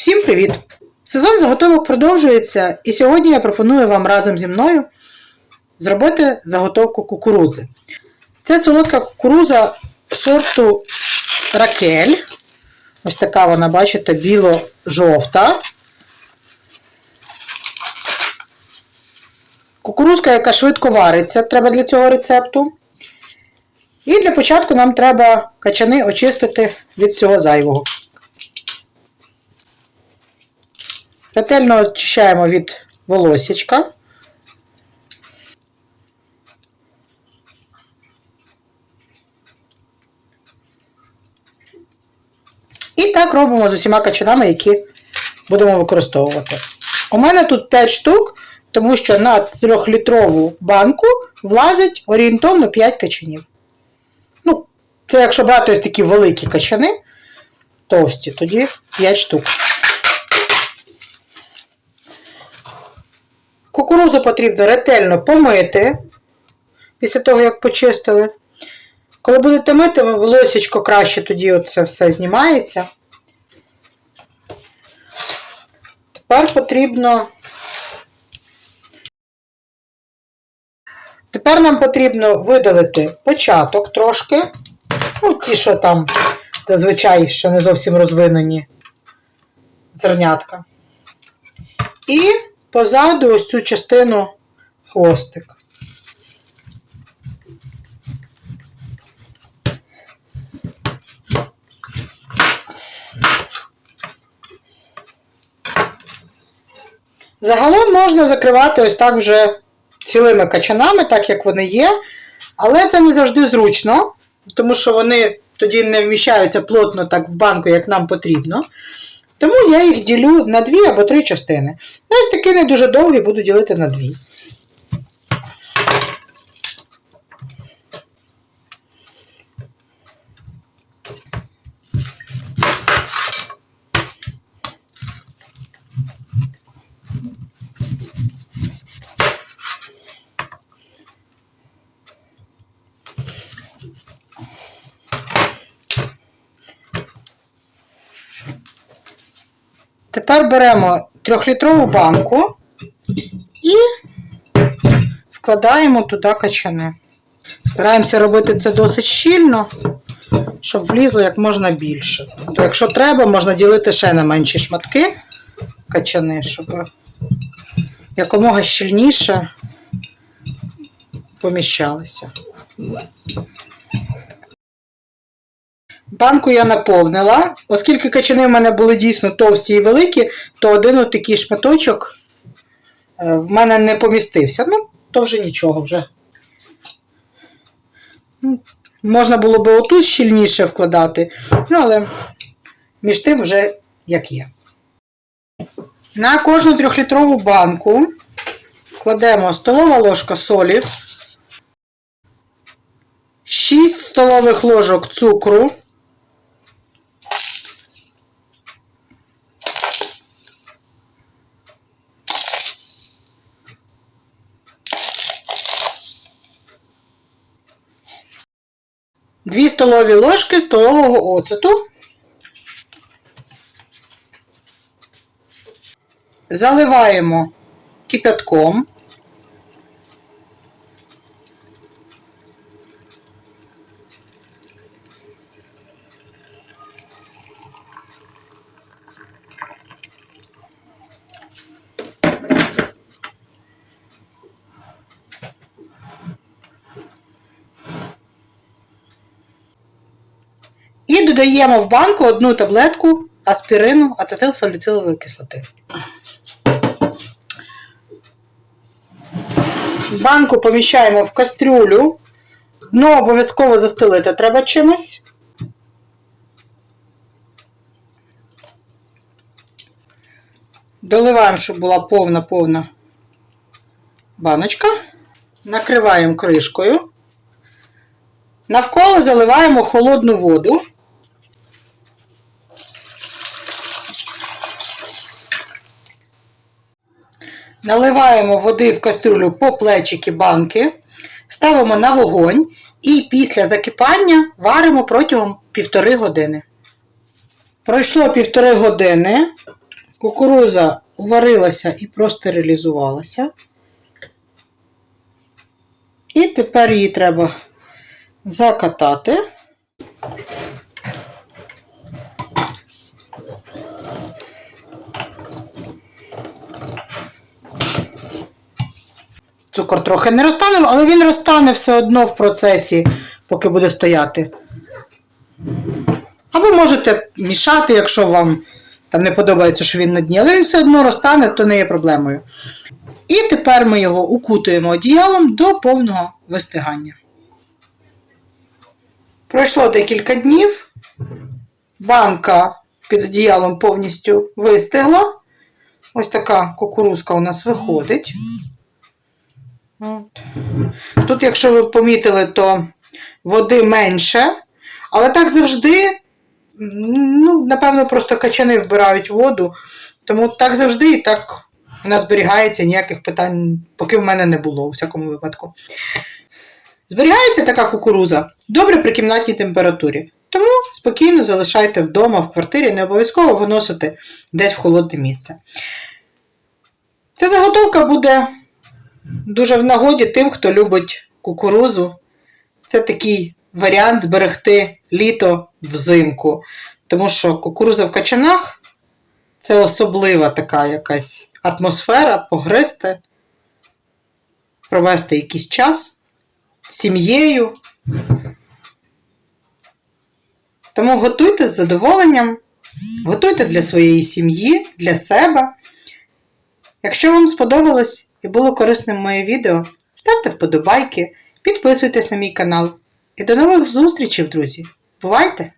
Всім привіт! Сезон заготовок продовжується, і сьогодні я пропоную вам разом зі мною зробити заготовку кукурудзи. Це солодка кукурудза сорту Ракель. Ось така вона, бачите, біло-жовта. Кукурузка, яка швидко вариться, треба для цього рецепту. І для початку нам треба качани очистити від всього зайвого. Ретельно очищаємо від волосічка. І так робимо з усіма качанами, які будемо використовувати. У мене тут 5 штук, тому що на 3-літрову банку влазить орієнтовно 5 качанів. Ну, це якщо брати ось такі великі качани, товсті, тоді 5 штук. Кукурузу потрібно ретельно помити після того, як почистили. Коли будете мити, волосечко краще тоді це все знімається. Тепер потрібно. Тепер нам потрібно видалити початок трошки. Ну, ті, що там зазвичай ще не зовсім розвинені зернятка. І позаду ось цю частину хвостик. Загалом можна закривати ось так вже цілими качанами, так як вони є. Але це не завжди зручно, тому що вони тоді не вміщаються плотно так в банку, як нам потрібно. Тому я їх ділю на дві або три частини. Ну, ось такі не дуже довгі буду ділити на дві. Тепер беремо трьохлітрову банку і вкладаємо туди качани. Стараємося робити це досить щільно, щоб влізло як можна більше. Тобто, якщо треба, можна ділити ще на менші шматки качани, щоб якомога щільніше поміщалися. Банку я наповнила. Оскільки качани в мене були дійсно товсті і великі, то один отакий шматочок е, в мене не помістився. Ну, то вже нічого вже. Ну, Можна було би отут щільніше вкладати, ну, але між тим вже як є. На кожну трьохлітрову банку кладемо столова ложка солі, 6 столових ложок цукру. Дві столові ложки столового оцету. Заливаємо кипятком. І додаємо в банку одну таблетку аспірину ацетилсаліцилової кислоти. Банку поміщаємо в кастрюлю. Дно обов'язково застелити треба чимось. Доливаємо, щоб була повна-повна баночка. Накриваємо кришкою. Навколо заливаємо холодну воду. Наливаємо води в кастрюлю по плечики банки, ставимо на вогонь і після закипання варимо протягом півтори години. Пройшло півтори години. Кукуруза уварилася і простерилізувалася. І тепер її треба закатати. Цукор трохи не розтане, але він розтане все одно в процесі, поки буде стояти. Або можете мішати, якщо вам там не подобається, що він на дні, але він все одно розтане, то не є проблемою. І тепер ми його укутуємо одіялом до повного вистигання. Пройшло декілька днів. Банка під одіялом повністю вистигла. Ось така кукурузка у нас виходить. Тут, якщо ви помітили, то води менше, але так завжди, ну, напевно, просто качани вбирають воду, тому так завжди і так вона зберігається, ніяких питань, поки в мене не було, у всякому випадку. Зберігається така кукуруза добре при кімнатній температурі. Тому спокійно залишайте вдома, в квартирі, не обов'язково виносити десь в холодне місце. Ця заготовка буде дуже в нагоді тим, хто любить кукурузу. Це такий варіант зберегти літо взимку. Тому що кукуруза в качанах це особлива така якась атмосфера, погризти, провести якийсь час з сім'єю. Тому готуйте з задоволенням, готуйте для своєї сім'ї, для себе. Якщо вам сподобалось і було корисним моє відео, ставте вподобайки, підписуйтесь на мій канал. І до нових зустрічей, друзі! Бувайте!